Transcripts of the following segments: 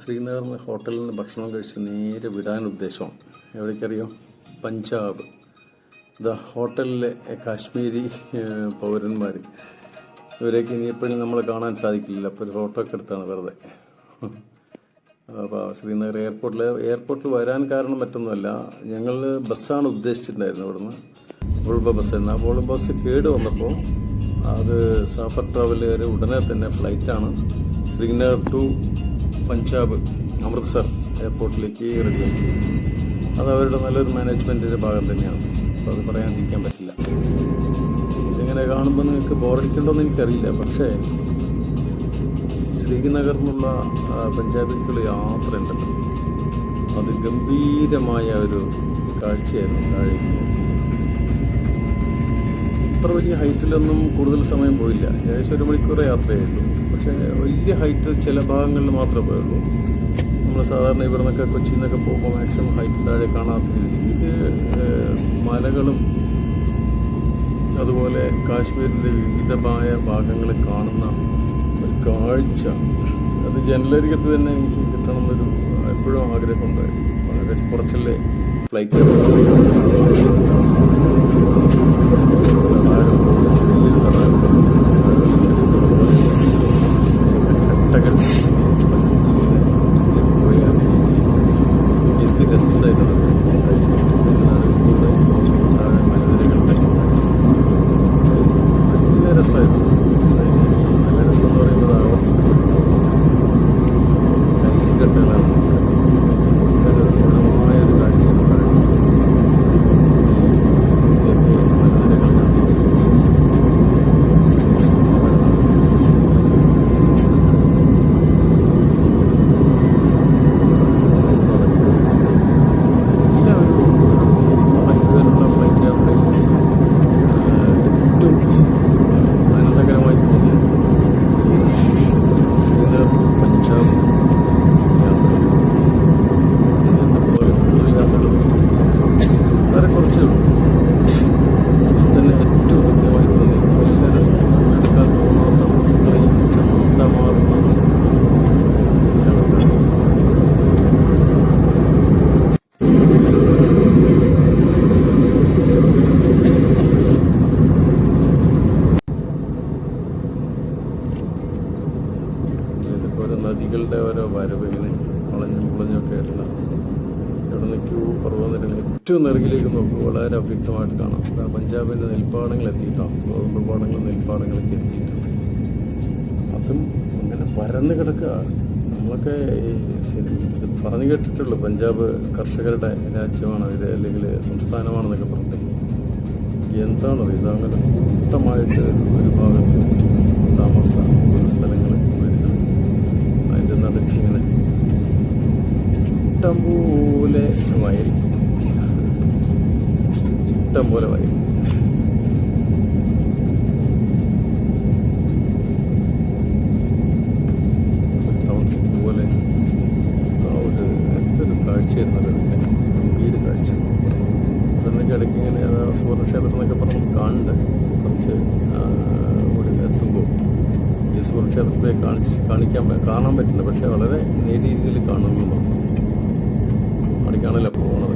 ശ്രീനഗറിൽ ഹോട്ടലിൽ നിന്ന് ഭക്ഷണം കഴിച്ച് നേരെ വിടാൻ ഉദ്ദേശമാണ് എവിടേക്കറിയോ? പഞ്ചാബ്. ദ ഹോട്ടലിലെ കാശ്മീരി പൗരന്മാർ ഇവരെയൊക്കെ ഇനിയിപ്പോഴും നമ്മൾ കാണാൻ സാധിക്കില്ല അപ്പോൾ ഒരു ഫോട്ടോ ഒക്കെ എടുത്താണ് വെറുതെ. അപ്പോൾ ശ്രീനഗർ എയർപോർട്ടിൽ എയർപോർട്ടിൽ വരാൻ കാരണം മറ്റൊന്നുമല്ല. ഞങ്ങൾ ബസ്സാണ് ഉദ്ദേശിച്ചിട്ടുണ്ടായിരുന്നത് ഇവിടുന്ന്. വോൾവോ ബസ് എന്ന്. ആ വോൾവോ ബസ് കേട് വന്നപ്പോൾ അത് സഫർ ട്രാവലുകാർ ഉടനെ തന്നെ ഫ്ലൈറ്റാണ് ശ്രീനഗർ ടു പഞ്ചാബ് അമൃത്സർ എയർപോർട്ടിലേക്ക് റെഡിയാക്കി. അത് അവരുടെ നല്ലൊരു മാനേജ്മെന്റിന്റെ ഭാഗം തന്നെയാണ്. അപ്പോൾ അത് പറയാതിരിക്കാൻ പറ്റില്ല. ഇതിങ്ങനെ കാണുമ്പോൾ നിങ്ങൾക്ക് ബോറടിക്കണ്ടോന്ന് എനിക്കറിയില്ല. പക്ഷേ ശ്രീനഗർ നിന്നുള്ള ആ, പഞ്ചാബിക്കുള്ള യാത്ര ഉണ്ടല്ലോ. അത് ഗംഭീരമായ ഒരു കാഴ്ചയായിരുന്നു താഴേക്ക്. അത്ര വലിയ ഹൈറ്റിലൊന്നും കൂടുതൽ സമയം പോയില്ല. ഏകദേശം ഒരു മണിക്കൂർ യാത്രയായിരുന്നു പക്ഷേ വലിയ ഹൈറ്റ് ചില ഭാഗങ്ങളിൽ മാത്രമേ പോയുള്ളൂ. നമ്മൾ സാധാരണ ഇവിടെ നിന്നൊക്കെ കൊച്ചിയിൽ നിന്നൊക്കെ പോകുമ്പോൾ മാക്സിമം ഹൈറ്റ് താഴെ കാണാത്ത രീതിയിൽ. ഇത് മലകളും അതുപോലെ കാശ്മീരിന്റെ വിവിധമായ ഭാഗങ്ങൾ കാണുന്ന ഒരു കാഴ്ച. അത് ജനലരികത്ത് തന്നെ എനിക്ക് കിട്ടണമെന്നൊരു എപ്പോഴും ആഗ്രഹമുണ്ട്. വളരെ കുറച്ചല്ലേ ഫ്ലൈറ്റ് എന്ത് രസമായിരുന്നു നല്ല രസമായിരുന്നു നല്ല രസം എന്ന് പറയുന്നത് ആവർത്തിക്കപ്പെടുന്നു ഐസ് കട്ടകളാണ് വളരെ രസകരമായ ഒരു കാഴ്ചയാണ് കാണുന്നത്. ഇതിലേക്ക് മലനിരകൾ കണ്ടിട്ട് എല്ലാവരും ബൈക്കുകാരുള്ള ഫ്ലൈറ്റ് യാത്രയിൽ ഏറ്റവും ആനന്ദകരമായി തോന്നിയത് ശ്രീനഗർ പഞ്ചാബ് യാത്രയിൽ ഇതിനെ പോലെ കൂടുതൽ യാത്രകൾ വളരെ കുറച്ചേ ഉള്ളൂ അതിൽ തന്നെ ഏറ്റവും കൃത്യമായി തോന്നി നല്ല രസം എടുക്കാൻ തോന്നാത്ത അത്രയും ചന്തമാർന്ന യാത്ര ഇതിപ്പോൾ നദികളുടെ ഓരോ വരവ് ഇങ്ങനെ വളഞ്ഞും മുളഞ്ഞൊക്കെ ആയിട്ടുള്ള ഇവിടെ നിൽക്കൂ ക്യൂ പർവതനിരകൾ ഏറ്റവും നിറകിലേക്ക് നോക്കുക വളരെ അവ്യക്തമായിട്ട് കാണാം. പഞ്ചാബിന്റെ നെൽപ്പാടങ്ങൾ എത്തിയിട്ടാണ് ഗോതമ്പ് പാടങ്ങൾ നെൽപ്പാടങ്ങളൊക്കെ എത്തിയിട്ടുണ്ട്. അതും ഇങ്ങനെ പരന്ന് കിടക്കുക. നമ്മളൊക്കെ പറഞ്ഞു കേട്ടിട്ടുള്ളൂ. പഞ്ചാബ് കർഷകരുടെ രാജ്യമാണ് ഇത് അല്ലെങ്കിൽ സംസ്ഥാനമാണെന്നൊക്കെ പറഞ്ഞിട്ട്. എന്താണത് ഇതങ്ങനെ കൂട്ടമായിട്ട് ഒരു ഭാഗത്ത് താമസ സ്ഥലങ്ങൾ വീടുകൾ ഇങ്ങനെ ഇഷ്ടം പോലെ വയൽ ഇഷ്ടം വയൽ ഇടയ്ക്ക് ഇങ്ങനെ സുവർണക്ഷേത്രം എന്നൊക്കെ പറഞ്ഞ് കാണുന്നുണ്ട് കുറച്ച് ഈ സുവർണക്ഷേത്രത്തെ കാണിച്ച് കാണിക്കാൻ കാണാൻ പറ്റുന്നത് പക്ഷേ വളരെ നേരിയ രീതിയിൽ കാണുന്നു മാത്രം. അവിടേക്കാണല്ലോ പോകണത്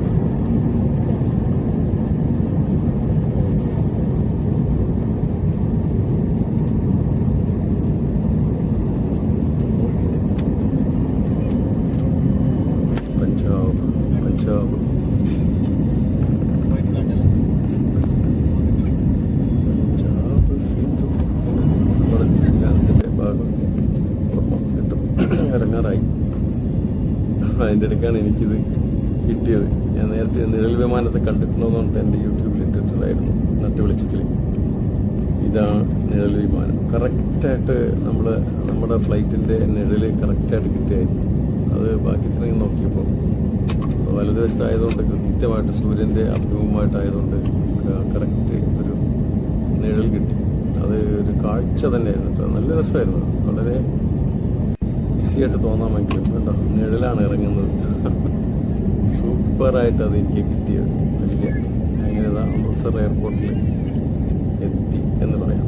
പഞ്ചാബ് പഞ്ചാബ് പഞ്ചാബ് സിന്ധു നമ്മുടെ ന്യൂസിലാൻഡിന്റെ ഭാഗം ഓർമ്മ കിട്ടും ഇറങ്ങാറായി ഇടയ്ക്കാണ് എനിക്കിത് കിട്ടിയത്. ഞാൻ നേരത്തെ നിഴൽ വിമാനത്തെ കണ്ടിട്ടുണ്ടോന്ന് പറഞ്ഞിട്ട് എന്റെ യൂട്യൂബിൽ ഇട്ടിട്ടുണ്ടായിരുന്നു നട്ട് വെളിച്ചത്തിൽ ഇതാണ് നിഴൽ വിമാനം. കറക്റ്റായിട്ട് നമ്മൾ നമ്മുടെ ഫ്ലൈറ്റിന്റെ നിഴൽ കറക്റ്റായിട്ട് കിട്ടിയായിരുന്നു. അത് ഭാഗ്യത്തിന് നോക്കിയപ്പോൾ വലതുവശത്തായതുകൊണ്ട് കൃത്യമായിട്ട് സൂര്യന്റെ അഭിമുഖമായിട്ടായതുകൊണ്ട് കറക്റ്റ് ഒരു നിഴൽ കിട്ടി. അത് ഒരു കാഴ്ച തന്നെയായിരുന്നു. നല്ല രസമായിരുന്നു. വളരെ ഈസിയായിട്ട് തോന്നാമെങ്കിലും കേട്ടോ. നിഴലാണ് ഇറങ്ങുന്നത്. സൂപ്പറായിട്ട് അത് എനിക്ക് കിട്ടിയത്. വലിയ അങ്ങനെ അമൃത്സർ എയർപോർട്ടിൽ എത്തി എന്ന് പറയാം.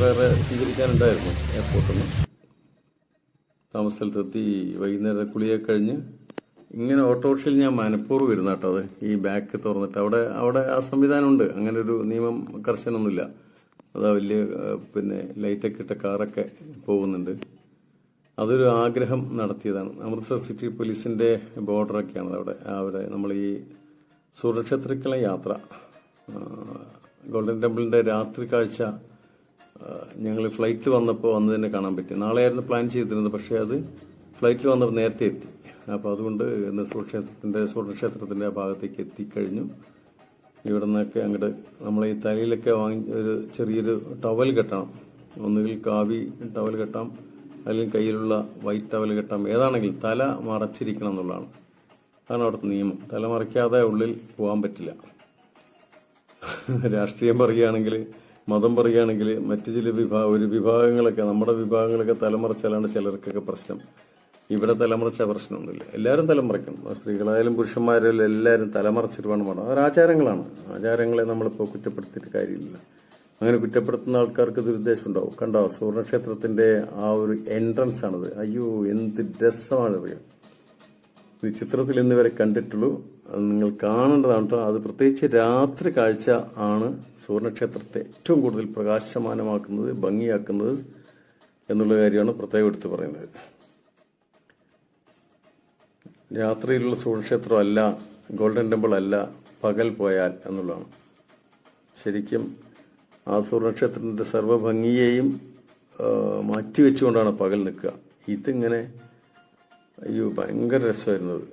മണിക്കൂറിലേറെ സ്വീകരിക്കാനുണ്ടായിരുന്നു എയർപോർട്ടിൽ നിന്ന് താമസ സ്ഥലത്തെത്തി വൈകുന്നേരം കുളിയൊക്കെ കഴിഞ്ഞ് ഇങ്ങനെ ഓട്ടോറിക്ഷയിൽ ഞാൻ മനഃപൂർവം ഇരുന്ന കേട്ടോ അത് ഈ ബാക്ക് തുറന്നിട്ട്. അവിടെ അവിടെ ആ സംവിധാനമുണ്ട്. അങ്ങനെ ഒരു നിയമം കർശനമൊന്നുമില്ല. അതാ വലിയ പിന്നെ ലൈറ്റൊക്കെ ഇട്ട കാറൊക്കെ പോകുന്നുണ്ട്. അതൊരു ആഗ്രഹം നടത്തിയതാണ്. അമൃത്സർ സിറ്റി പോലീസിന്റെ ബോർഡറൊക്കെയാണ് അവിടെ. അവിടെ നമ്മൾ ഈ സൂര്യക്ഷേത്രക്കുള്ള യാത്ര. ഗോൾഡൻ ടെമ്പിളിന്റെ രാത്രി കാഴ്ച ഞങ്ങൾ ഫ്ലൈറ്റിൽ വന്നപ്പോൾ വന്ന് തന്നെ കാണാൻ പറ്റി. നാളെയായിരുന്നു പ്ലാൻ ചെയ്തിരുന്നത് പക്ഷേ അത് ഫ്ലൈറ്റിൽ വന്നപ്പോൾ നേരത്തെ എത്തി. അപ്പോൾ അതുകൊണ്ട് ഇന്ന് സൂര്യക്ഷേത്രത്തിന്റെ സൂര്യക്ഷേത്രത്തിന്റെ ആ ഭാഗത്തേക്ക് എത്തിക്കഴിഞ്ഞു. ഇവിടെ നിന്നൊക്കെ അങ്ങോട്ട് നമ്മൾ ഈ തലയിലൊക്കെ വാങ്ങി ഒരു ചെറിയൊരു ടവൽ കെട്ടണം. ഒന്നുകിൽ കാവി ടവൽ കെട്ടാം അല്ലെങ്കിൽ കയ്യിലുള്ള വൈറ്റ് ടവൽ കെട്ടാം. ഏതാണെങ്കിലും തല മറച്ചിരിക്കണം എന്നുള്ളതാണ്. അതാണ് അവിടുത്തെ നിയമം. തല മറയ്ക്കാതെ ഉള്ളിൽ പോകാൻ പറ്റില്ല. രാഷ്ട്രീയം പറയുകയാണെങ്കിൽ മതം പറയുകയാണെങ്കിൽ മറ്റു ചില വിഭാഗ ഒരു വിഭാഗങ്ങളൊക്കെ നമ്മുടെ വിഭാഗങ്ങളൊക്കെ തലമറച്ചാലാണ് ചിലർക്കൊക്കെ പ്രശ്നം. ഇവിടെ തലമറച്ച പ്രശ്നമൊന്നുമില്ല. എല്ലാവരും തലമറയ്ക്കും സ്ത്രീകളായാലും പുരുഷന്മാരായാലും എല്ലാവരും തലമറച്ചിട്ട് വേണം അതൊരു ആചാരങ്ങളാണ്. ആചാരങ്ങളെ നമ്മളിപ്പോൾ കുറ്റപ്പെടുത്തിയിട്ട് കാര്യമില്ല. അങ്ങനെ കുറ്റപ്പെടുത്തുന്ന ആൾക്കാർക്ക് ദുരുദ്ദേശം ഉണ്ടാവും. കണ്ടോ സുവർണക്ഷേത്രത്തിന്റെ ആ ഒരു എൻട്രൻസ് ആണത്. അയ്യോ എന്ത് രസമാണിത്. ഈ ചിത്രത്തിൽ ഇന്ന് വരെ കണ്ടിട്ടുള്ളൂ. നിങ്ങൾ കാണേണ്ടതാണ് കേട്ടോ അത് പ്രത്യേകിച്ച് രാത്രി കാഴ്ച ആണ് സുവർണക്ഷേത്രത്തെ ഏറ്റവും കൂടുതൽ പ്രകാശമാനമാക്കുന്നത് ഭംഗിയാക്കുന്നത് എന്നുള്ള കാര്യമാണ് പ്രത്യേകം എടുത്ത് പറയുന്നത്. രാത്രിയിലുള്ള സുവർണക്ഷേത്രം അല്ല ഗോൾഡൻ ടെമ്പിൾ അല്ല പകൽ പോയാൽ എന്നുള്ളതാണ്. ശരിക്കും ആ സുവർണക്ഷേത്രത്തിന്റെ സർവഭംഗിയെയും മാറ്റിവെച്ചുകൊണ്ടാണ് പകൽ നിൽക്കുക. ഇതിങ്ങനെ അയ്യോ ഭയങ്കര രസമായിരുന്നത്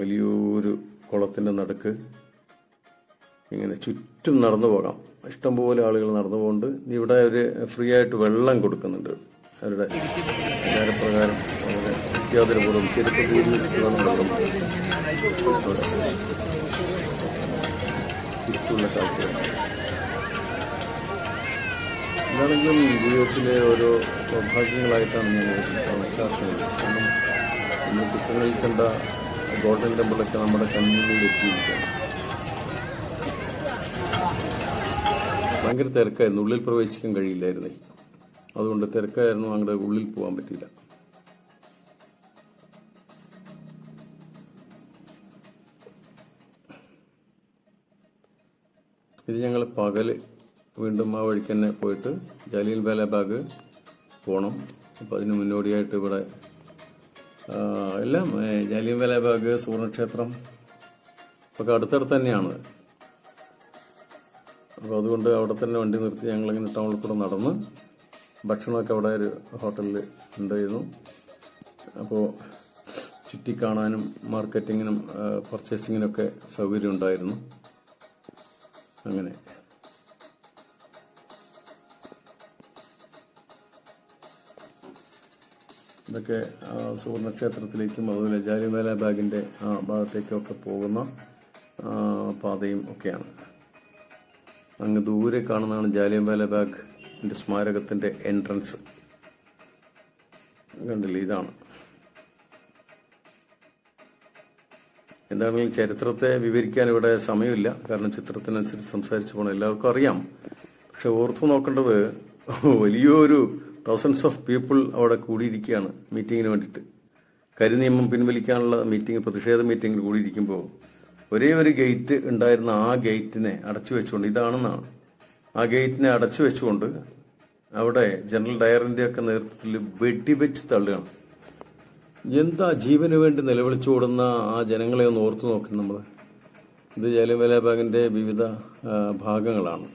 വലിയൊരു കുളത്തിന്റെ നടുക്ക് ഇങ്ങനെ ചുറ്റും നടന്നു പോകാം. ഇഷ്ടംപോലെ ആളുകൾ നടന്നു പോകുന്നുണ്ട് ഇവിടെ ഒരു ഫ്രീ ആയിട്ട് വെള്ളം കൊടുക്കുന്നുണ്ട്. അവരുടെ പ്രകാരം വളരെ അത്യാദരപൂർവം ചെരുപ്പ് വേണം വെള്ളം. ചുറ്റുള്ള കാഴ്ചകൾ. എന്താണെങ്കിലും ജീവിതത്തിലെ ഓരോ സൗഭാഗ്യങ്ങളായിട്ടാണ് ഞാൻ കണക്കാക്കുന്നത്. കാരണം നമ്മൾ ചിത്രങ്ങളിൽ കണ്ട ഗോൾഡൻ ടെമ്പിളൊക്കെ നമ്മുടെ കണ്ണിൽ എത്തിയിരിക്കുകയാണ് ഭയങ്കര തിരക്കായിരുന്നു. ഉള്ളിൽ പ്രവേശിക്കാൻ കഴിയില്ലായിരുന്നേ. അതുകൊണ്ട് തിരക്കായിരുന്നു. അങ്ങോട്ട് ഉള്ളിൽ പോകാൻ പറ്റിയില്ല. ഇത് ഞങ്ങൾ പകൽ വീണ്ടും ആ വഴിക്ക് തന്നെ പോയിട്ട് ജലീൽ ബാലാബാഗ് പോകണം അപ്പോൾ അതിന് മുന്നോടിയായിട്ട് ഇവിടെ എല്ലാം ഏ, ജാലിയൻ ബാഗ് സുവർണക്ഷേത്രം ഒക്കെ അടുത്തടുത്ത് തന്നെയാണ്. അപ്പോൾ അതുകൊണ്ട് അവിടെ തന്നെ വണ്ടി നിർത്തി ഞങ്ങളിങ്ങനെ ടൗണിൽ കൂടെ നടന്ന് ഭക്ഷണമൊക്കെ അവിടെ ഒരു ഹോട്ടലിൽ ഉണ്ടായിരുന്നു. അപ്പോൾ ചുറ്റി കാണാനും മാർക്കറ്റിങ്ങിനും പർച്ചേസിങ്ങിനൊക്കെ സൗകര്യം ഉണ്ടായിരുന്നു. അങ്ങനെ. ഇതൊക്കെ സുവർണക്ഷേത്രത്തിലേക്കും അതുപോലെ ജാലിമേല ബാഗിന്റെ ആ ഭാഗത്തേക്കൊക്കെ പോകുന്ന പാതയും ഒക്കെയാണ്. അങ്ങ് ദൂരെ കാണുന്നതാണ് ജാലിയംവേല ബാഗിന്റെ സ്മാരകത്തിന്റെ എൻട്രൻസ്. കണ്ടില്ലേ? ഇതാണ്. എന്താണെങ്കിലും ചരിത്രത്തെ വിവരിക്കാൻ ഇവിടെ സമയമില്ല. കാരണം ചിത്രത്തിനനുസരിച്ച് സംസാരിച്ചു പോകണം എല്ലാവർക്കും അറിയാം. പക്ഷെ ഓർത്തു നോക്കേണ്ടത് വലിയൊരു തൗസൻഡ്സ് ഓഫ് പീപ്പിൾ അവിടെ കൂടിയിരിക്കുകയാണ് മീറ്റിങ്ങിന് വേണ്ടിയിട്ട്. കരിനിയമം പിൻവലിക്കാനുള്ള മീറ്റിംഗ് പ്രതിഷേധ മീറ്റിംഗിൽ കൂടിയിരിക്കുമ്പോൾ ഒരേ ഒരു ഗേറ്റ് ഉണ്ടായിരുന്ന ആ ഗേറ്റിനെ അടച്ചു വെച്ചുകൊണ്ട് ഇതാണെന്നാണ്. ആ ഗേറ്റിനെ അടച്ചു വെച്ചുകൊണ്ട് അവിടെ ജനറൽ ഡയറിന്റെ ഒക്കെ നേതൃത്വത്തിൽ വെടിവെച്ച് തള്ളുകയാണ്. എന്താ ജീവന് വേണ്ടി നിലവിളിച്ചോടുന്ന ആ ജനങ്ങളെ ഒന്ന് ഓർത്തു നോക്കണം നമ്മൾ ഇത് ജലവേല ബാഗിന്റെ വിവിധ ഭാഗങ്ങളാണ്.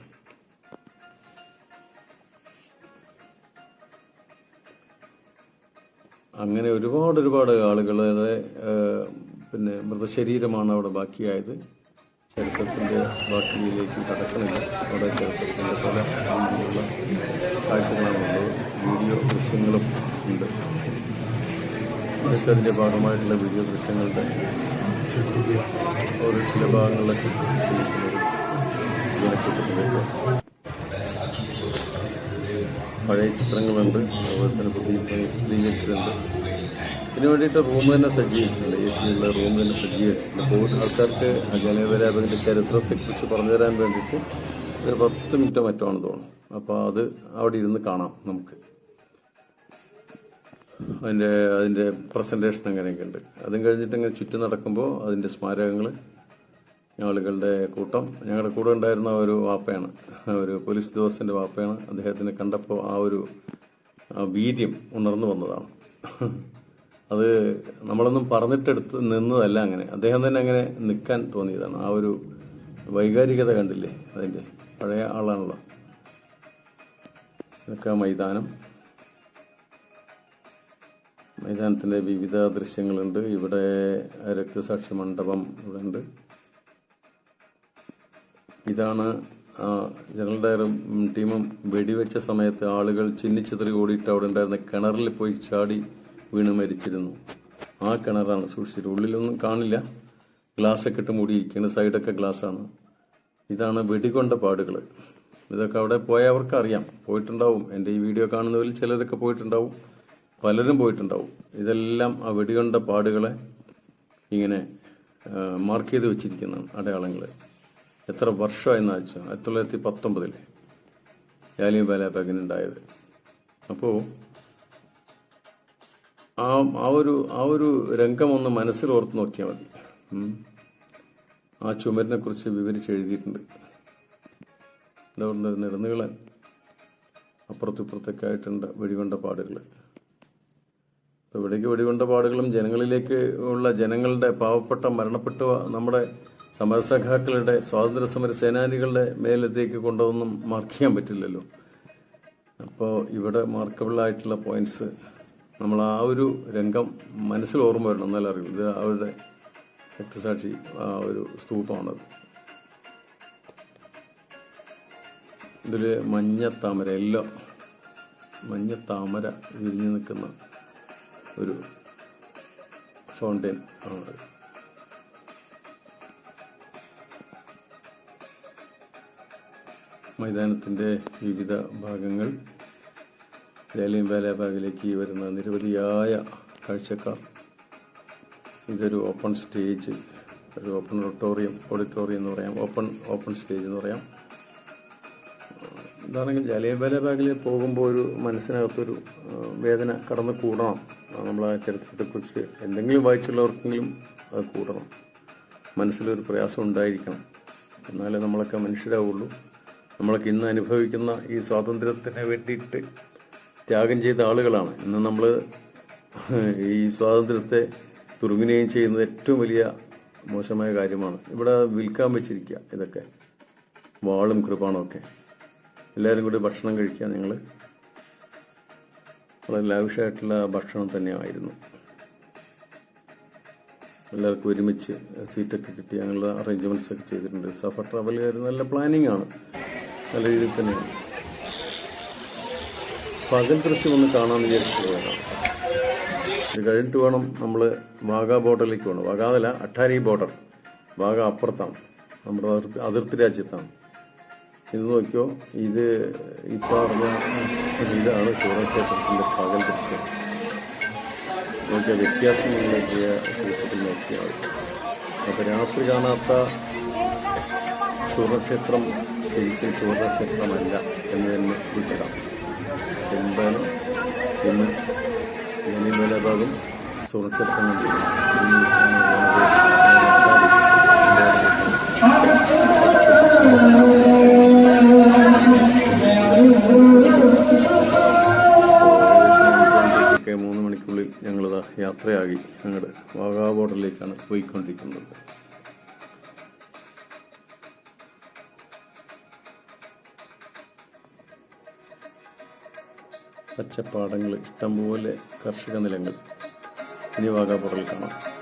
അങ്ങനെ ഒരുപാട് ഒരുപാട് ആളുകളുടെ പിന്നെ മൃതശരീരമാണ് അവിടെ ബാക്കിയായത്. ചരിത്രത്തിന്റെ ബാക്കിയിലേക്ക് കടക്കുന്നില്ല അവിടെ ചരിത്രത്തിന്റെ പല രീതിയിലുള്ള കാഴ്ചകളാണുള്ളത് വീഡിയോ ദൃശ്യങ്ങളും ഉണ്ട്. ഇതൊക്കെ ഭാഗമായിട്ടുള്ള വീഡിയോ ദൃശ്യങ്ങളുടെ ഒരു ചില ഭാഗങ്ങളിലൊക്കെ ജനക്കൂട്ടത്തിലേക്ക് പഴയ ചിത്രങ്ങളുണ്ട്. അതുപോലെ തന്നെ പുതിയ ചിത്രീകരിച്ചിട്ടുണ്ട്. ഇതിനു വേണ്ടിയിട്ട് റൂം തന്നെ സജ്ജീകരിച്ചിട്ടുണ്ട്. എ സിയുള്ള റൂം തന്നെ സജ്ജീകരിച്ചിട്ടുണ്ട്. കോവിഡ് ആൾക്കാർക്ക് ജലപരാപതിന്റെ ചരിത്രത്തെക്കുറിച്ച് പറഞ്ഞു തരാൻ വേണ്ടിയിട്ട് ഒരു പത്ത് മിനിറ്റ് മറ്റോ തോന്നുന്നു. അപ്പോൾ അത് അവിടെ ഇരുന്ന് കാണാം നമുക്ക്. അതിന്റെ അതിന്റെ പ്രസന്റേഷൻ അങ്ങനെയൊക്കെ ഉണ്ട് അതും കഴിഞ്ഞിട്ട് അങ്ങനെ ചുറ്റും നടക്കുമ്പോൾ അതിന്റെ സ്മാരകങ്ങൾ ആളുകളുടെ കൂട്ടം. ഞങ്ങളുടെ കൂടെ ഉണ്ടായിരുന്ന ഒരു വാപ്പയാണ്. ഒരു പോലീസ് ഉദ്യോഗസ്ഥന്റെ വാപ്പയാണ്. അദ്ദേഹത്തിനെ കണ്ടപ്പോൾ ആ ഒരു വീര്യം ഉണർന്നു വന്നതാണ്. അത് നമ്മളൊന്നും പറഞ്ഞിട്ടെടുത്ത് നിന്നതല്ല അങ്ങനെ. അദ്ദേഹം തന്നെ അങ്ങനെ നിൽക്കാൻ തോന്നിയതാണ്. ആ ഒരു വൈകാരികത കണ്ടില്ലേ അതിന്റെ പഴയ ആളാണല്ലോ. ഇതൊക്കെ മൈതാനം. മൈതാനത്തിന്റെ വിവിധ ദൃശ്യങ്ങളുണ്ട്. ഇവിടെ രക്തസാക്ഷി മണ്ഡപം ഇവിടെ ഉണ്ട്. ഇതാണ് ജനറൽ ഡയറും ടീമും വെടിവെച്ച സമയത്ത് ആളുകൾ ചിന്നിച്ചിതറി ഓടിയിട്ട് അവിടെ ഉണ്ടായിരുന്ന കിണറിൽ പോയി ചാടി വീണ് മരിച്ചിരുന്നു. ആ കിണറാണ് സൂക്ഷിച്ചത് ഉള്ളിലൊന്നും കാണില്ല. ഗ്ലാസ്സൊക്കെ ഇട്ട് മൂടിയിരിക്കുകയാണ്. സൈഡൊക്കെ ഗ്ലാസ്സാണ്. ഇതാണ് വെടികൊണ്ട പാടുകൾ ഇതൊക്കെ അവിടെ പോയവർക്ക് അറിയാം പോയിട്ടുണ്ടാവും. എന്റെ ഈ വീഡിയോ കാണുന്നവരിൽ ചിലരൊക്കെ പോയിട്ടുണ്ടാവും. പലരും പോയിട്ടുണ്ടാവും. ഇതെല്ലാം ആ വെടികൊണ്ട പാടുകളെ ഇങ്ങനെ മാർക്ക് ചെയ്ത് വെച്ചിരിക്കുന്നതാണ് അടയാളങ്ങൾ എത്ര വർഷമായെന്ന് വെച്ചാൽ ആയിരത്തി തൊള്ളായിരത്തി പത്തൊമ്പതിൽ യാലിയും ബാലാബാഗിനുണ്ടായത് അപ്പോൾ ആ ആ ഒരു ആ ഒരു രംഗം ഒന്ന് മനസ്സിൽ ഓർത്ത് നോക്കിയാൽ മതി. ആ ചുമരിനെ കുറിച്ച് വിവരിച്ച് എഴുതിയിട്ടുണ്ട്. എന്താ പറയുക നെടുന്നുകളൻ അപ്പുറത്തും ഇപ്പുറത്തൊക്കെ ആയിട്ടുണ്ട് വെടികൊണ്ട പാടുകൾ ഇവിടേക്ക് വെടികൊണ്ട പാടുകളും ജനങ്ങളിലേക്ക് ഉള്ള ജനങ്ങളുടെ പാവപ്പെട്ട മരണപ്പെട്ട നമ്മുടെ സമരസഖാക്കളുടെ സ്വാതന്ത്ര്യ സമര സേനാനികളുടെ മേലത്തേക്ക് കൊണ്ടുവന്നും മാർക്ക് ചെയ്യാൻ പറ്റില്ലല്ലോ. അപ്പോൾ ഇവിടെ മാർക്കബിൾ ആയിട്ടുള്ള പോയിന്റ്സ് നമ്മൾ ആ ഒരു രംഗം മനസ്സിൽ ഓർമ്മ വരണം എന്നാലും അറിയും ഇത് അവരുടെ രക്തസാക്ഷി ആ ഒരു സ്തൂപമാണത്. ഇതൊരു മഞ്ഞ താമര എല്ലോ മഞ്ഞ താമര വിരിഞ്ഞു നിൽക്കുന്ന ഒരു ഫൗണ്ടെയിൻ ആണ്. മൈതാനത്തിന്റെ വിവിധ ഭാഗങ്ങൾ ലേലയും വേലഭാഗിലേക്ക് വരുന്ന നിരവധിയായ കാഴ്ചക്കാർ. ഇതൊരു ഓപ്പൺ സ്റ്റേജ് ഒരു ഓപ്പൺ ഓഡിറ്റോറിയം ഓഡിറ്റോറിയം എന്ന് പറയാം. ഓപ്പൺ ഓപ്പൺ സ്റ്റേജ് എന്ന് പറയാം. ഇതാണെങ്കിൽ ജലയബല ബാഗിൽ പോകുമ്പോൾ ഒരു മനസ്സിനകത്തൊരു വേദന കടന്നു കൂടണം. നമ്മൾ ആ ചരിത്രത്തെക്കുറിച്ച് എന്തെങ്കിലും വായിച്ചുള്ളവർക്കെങ്കിലും അത് കൂടണം. മനസ്സിലൊരു പ്രയാസം ഉണ്ടായിരിക്കണം. എന്നാലേ നമ്മളൊക്കെ മനുഷ്യരാവുള്ളൂ. നമ്മളൊക്കെ ഇന്ന് അനുഭവിക്കുന്ന ഈ സ്വാതന്ത്ര്യത്തിന് വേണ്ടിയിട്ട് ത്യാഗം ചെയ്ത ആളുകളാണ്. ഇന്ന് നമ്മൾ ഈ സ്വാതന്ത്ര്യത്തെ തുറുങ്ങിനെയും ചെയ്യുന്നത് ഏറ്റവും വലിയ മോശമായ കാര്യമാണ്. ഇവിടെ വിൽക്കാൻ വെച്ചിരിക്കുക ഇതൊക്കെ. വാളും കൃപാണും ഒക്കെ. എല്ലാവരും കൂടി ഭക്ഷണം കഴിക്കുക നിങ്ങൾ വളരെ ലാവിഷായിട്ടുള്ള ഭക്ഷണം തന്നെയായിരുന്നു. എല്ലാവർക്കും ഒരുമിച്ച് സീറ്റൊക്കെ കിട്ടി ഞങ്ങൾ അറേഞ്ച്മെന്റ്സ് ഒക്കെ ചെയ്തിട്ടുണ്ട്. സഫർ ട്രാവലുകാർ നല്ല പ്ലാനിങ് ആണ്. നല്ല രീതിയിൽ തന്നെയാണ് പകൽ ദൃശ്യം ഒന്ന് കാണാമെന്ന് വിചാരിച്ചു വേണം. ഇത് കഴിഞ്ഞിട്ട് വേണം നമ്മൾ വാഗ ബോർഡറിലേക്ക് പോകണം. വാഗാതല്ല അട്ടാരി ബോർഡർ. വാഗ അപ്പുറത്താണ്. നമ്മുടെ അതിർത്തി അതിർത്തി രാജ്യത്താണ്. ഇത് നോക്കിയോ ഇത് ഈ പറഞ്ഞ ഇതാണ് ശിവക്ഷേത്രത്തിന്റെ പകൽ ദൃശ്യം. നോക്കിയ വ്യത്യാസങ്ങൾ നോക്കിയ സുഹൃത്തുക്കൾ നോക്കിയാൽ അപ്പോൾ രാത്രി കാണാത്ത സുവർണക്ഷേത്രം ശരിക്കും സുവർണക്ഷേത്രമല്ല എന്ന് തന്നെ കുറിച്ചിടാം എന്താണ് ഇന്ന് ജനിമേല ഭാഗം സുവർണക്ഷേത്രം മൂന്ന് മണിക്കുള്ളിൽ ഞങ്ങളിതാ യാത്രയാകി ഞങ്ങളുടെ വാഗാ ബോർഡറിലേക്കാണ് പോയിക്കൊണ്ടിരിക്കുന്നത്. പച്ചപ്പാടങ്ങൾ ഇഷ്ടംപോലെ കർഷക നിലങ്ങൾ. ഇനി വാഗാപുറയിൽ കാണാം.